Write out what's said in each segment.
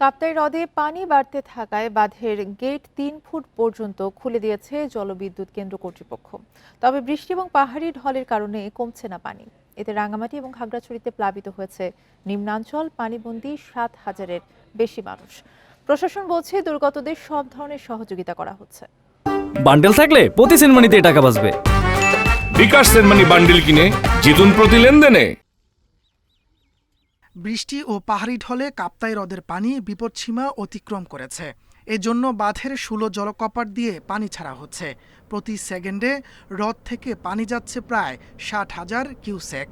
কাপ্তাই হ্রদে পানি বাড়তে থাকায় বাঁধের গেট তিন ফুট পর্যন্ত খুলে দিয়েছে জলবিদ্যুৎ কেন্দ্র কর্তৃপক্ষ। তবে বৃষ্টি এবং পাহাড়ি ঢলের কারণে কমছে না পানি। এতে রাঙামাটি এবং খাগড়াছড়িতে প্লাবিত হয়েছে নিম্নাঞ্চল পানিবন্দী সাত হাজারের বেশি মানুষ। প্রশাসন বলছে দুর্গতদের সব ধরনের সহযোগিতা করা হচ্ছে। বান্ডেল থাকলে প্রতি সেনমানিতে টাকা বাঁচবে। বিকাশ সেনমানি বান্ডেল কিনে জিতুন প্রতি লেনদেনে। বৃষ্টি ও পাহাড়ি ঢলে কাপ্তাই হ্রদের পানি বিপদসীমা অতিক্রম করেছে। এজন্য বাঁধের ষোলো জলকপাট দিয়ে পানি ছাড়া হচ্ছে। প্রতি সেকেন্ডে হ্রদ থেকে পানি যাচ্ছে প্রায় ষাট হাজার কিউসেক।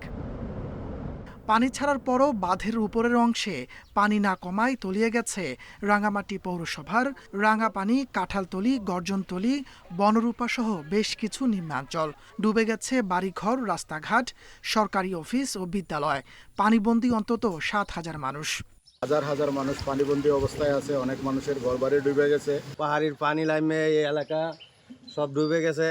পানি ছাড়ার পরও বাঁধের উপরের অংশে পানি না কমায় তলিয়ে গেছে রাঙামাটি পৌরসভার রাঙাপানি কাঁঠালতলি গর্জনতলি বনরূপা সহ বেশ কিছু নিম্নাঞ্চল। ডুবে গেছে বাড়িঘর রাস্তাঘাট সরকারি অফিস ও বিদ্যালয়। পানিবন্দী অন্তত সাত হাজার মানুষ। হাজার হাজার মানুষ পানিবন্দী অবস্থায় আছে অনেক মানুষের ঘরবাড়ি ডুবে গেছে। পাহাড়ির পানি লাইমে এই এলাকা সব ডুবে গেছে।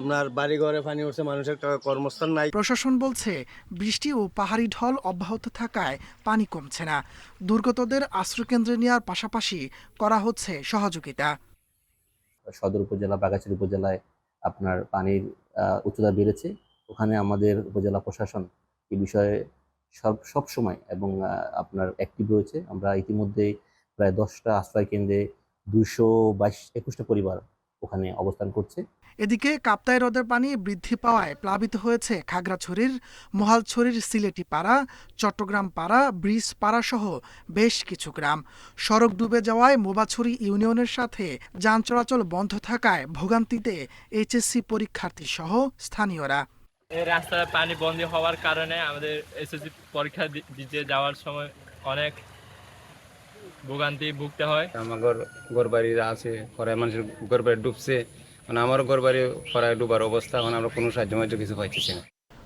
আপনার বাড়ি ঘরে পানি উঠছে মানুষের একটা কর্মস্থান নাই। প্রশাসন বলছে বৃষ্টি ও পাহাড়ি ঢল অব্যাহত থাকায় পানি কমছে না। দুর্গতদের আশ্রয়কেন্দ্রে নেওয়ার পাশাপাশি করা হচ্ছে সহযোগিতা। সদর উপজেলা বাগাছড়ি উপজেলায় আপনার পানির উচ্চতা বেড়েছে। ওখানে আমাদের উপজেলা প্রশাসন এই বিষয়ে সব সব সময় এবং আপনার অ্যাক্টিভ রয়েছে। আমরা ইতিমধ্যেই প্রায় দশটা আশ্রয় কেন্দ্রে দুইশো বাইশ একুশটা পরিবার ওখানে অবস্থান করছে। এদিকে কাপ্তাই হ্রদের পানি বৃদ্ধি পাওয়ায় প্লাবিত হয়েছে খাগড়াছড়ির মহালছড়ির সিলেটি পাড়া চট্টগ্রাম পাড়া ব্রিজ পাড়া সহ বেশ কিছু গ্রাম। সড়ক ডুবে যাওয়ায় মোবাছড়ি ইউনিয়নের সাথে যান চলাচল বন্ধ থাকায় ভোগান্তিতে এইচএসসি পরীক্ষার্থী সহ স্থানীয়রা। রাস্তায় পানি বন্ধ হওয়ার কারণে আমাদের এসএসসি পরীক্ষা দিতে যাওয়ার সময় অনেক ভোগান্তি ভুগতে হয়। আমার ঘর ঘর বাড়ি আছে খরায় মানুষের ঘর বাড়ি ডুবছে মানে আমারও ঘর বাড়ি খরায় ডুবার অবস্থা এখন আমরা কোনো সাহায্য মাহায্য কিছু পাইতেছি না।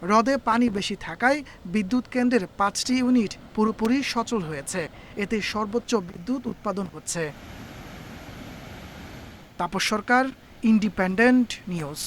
হ্রদে পানি বেশি থাকায় বিদ্যুৎ কেন্দ্রের পাঁচটি ইউনিট পুরোপুরি সচল হয়েছে। এতে সর্বোচ্চ বিদ্যুৎ উৎপাদন হচ্ছে। তাপস সরকার ইন্ডিপেন্ডেন্ট নিউজ